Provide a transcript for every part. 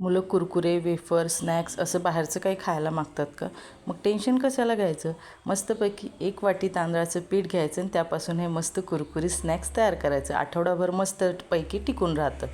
मुलं Kurkure wafer snacks असं बाहेरचं काही खायला मागतात का? मग टेन्शन कशाला घ्यायचं? मस्तपैकी एक वाटी तांदळाचं पीठ घ्यायचं आणि त्यापासून हे मस्त कुरकुरी स्नॅक्स तयार करायचं. आठवडाभर मस्तपैकी टिकून राहतं.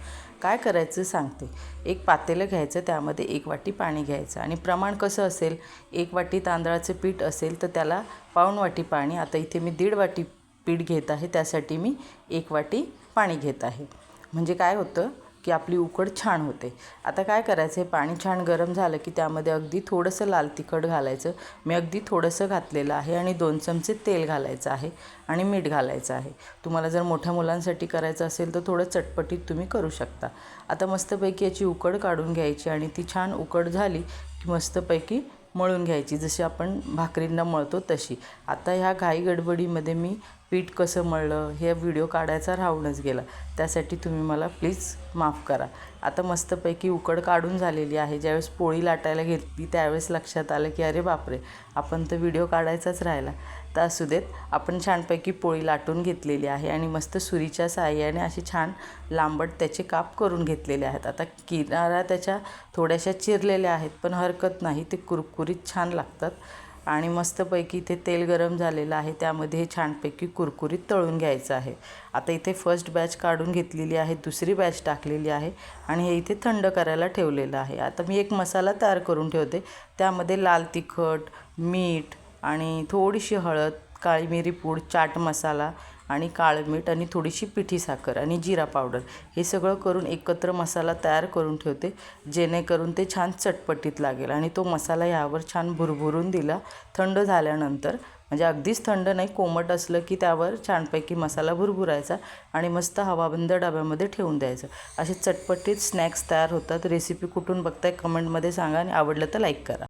काय करायचं सांगते. एक पातेलं घ्यायचं त्यामध्ये एक वाटी पाणी घ्यायचं आणि प्रमाण कसं असेल? एक वाटी तांदळाचं पीठ असेल तर त्याला पाऊण वाटी पाणी. आता इथे मी दीड वाटी पीठ घेत आहे त्यासाठी मी एक वाटी पाणी घेत आहे. म्हणजे काय होतं? की आपली उकड छान होते. आता काय करायचं हे पाणी छान गरम झालं की त्यामध्ये अगदी थोडंसं लाल तिखट घालायचं. मी अगदी थोडंसं घातलेलं आहे आणि दोन चमचे तेल घालायचं आहे आणि मीठ घालायचं आहे. तुम्हाला जर मोठ्या मुलांसाठी करायचं असेल तर थोडं चटपटीत तुम्ही करू शकता. आता मस्तपैकी याची उकड काढून घ्यायची आणि ती छान उकड झाली की मस्तपैकी मळून घ्यायची. जशी आपण भाकरींना मळतो तशी. आता ह्या घाई गडबडीमध्ये मी पीठ कसं मळलं हे व्हिडिओ काढायचा राहूनच गेला. त्यासाठी तुम्ही मला प्लीज माफ करा. आता मस्तपैकी उकड काढून झालेली आहे. ज्यावेळेस पोळी लाटायला घेतली त्यावेळेस लक्षात आलं की अरे बापरे आपण तर व्हिडिओ काढायचाच राहिला. तर असू देत आपण छानपैकी पोळी लाटून घेतलेली आहे आणि मस्त सुरीच्या साह्याने असे छान लांबट त्याचे काप करून घेतलेले आहेत. आता किनारा त्याच्या थोड्याशा चिरलेल्या आहेत पण हरकत नाही. ते कुरकुरीत छान लागतात. आणि मस्तपैकी इथे तेल गरम झालेलं आहे. त्यामध्ये हे छानपैकी कुरकुरीत तळून घ्यायचं आहे. आता इथे फर्स्ट बॅच काढून घेतलेली आहे. दुसरी बॅच टाकलेली आहे. आणि हे इथे थंड करायला ठेवलेलं आहे. आता मी एक मसाला तयार करून ठेवते. त्यामध्ये लाल तिखट मीठ आणि थोडीशी हळद काळी मिरी पूड चाट मसाला आणि काळं मीठ आणि थोडीशी पिठी साखर आणि जिरा पावडर हे सगळं करून एकत्र मसाला तयार करून ठेवते. जेणेकरून ते छान चटपटीत लागेल आणि तो मसाला यावर छान भुरभुरून दिला थंड झाल्यानंतर म्हणजे अगदीच थंड नाही कोमट असलं की त्यावर छानपैकी मसाला भुरभुरायचा आणि मस्त हवाबंद डब्यामध्ये ठेवून द्यायचं. असे चटपटीत स्नॅक्स तयार होतात. रेसिपी कुठून बघताय कमेंटमध्ये सांगा आणि आवडलं तर लाईक करा.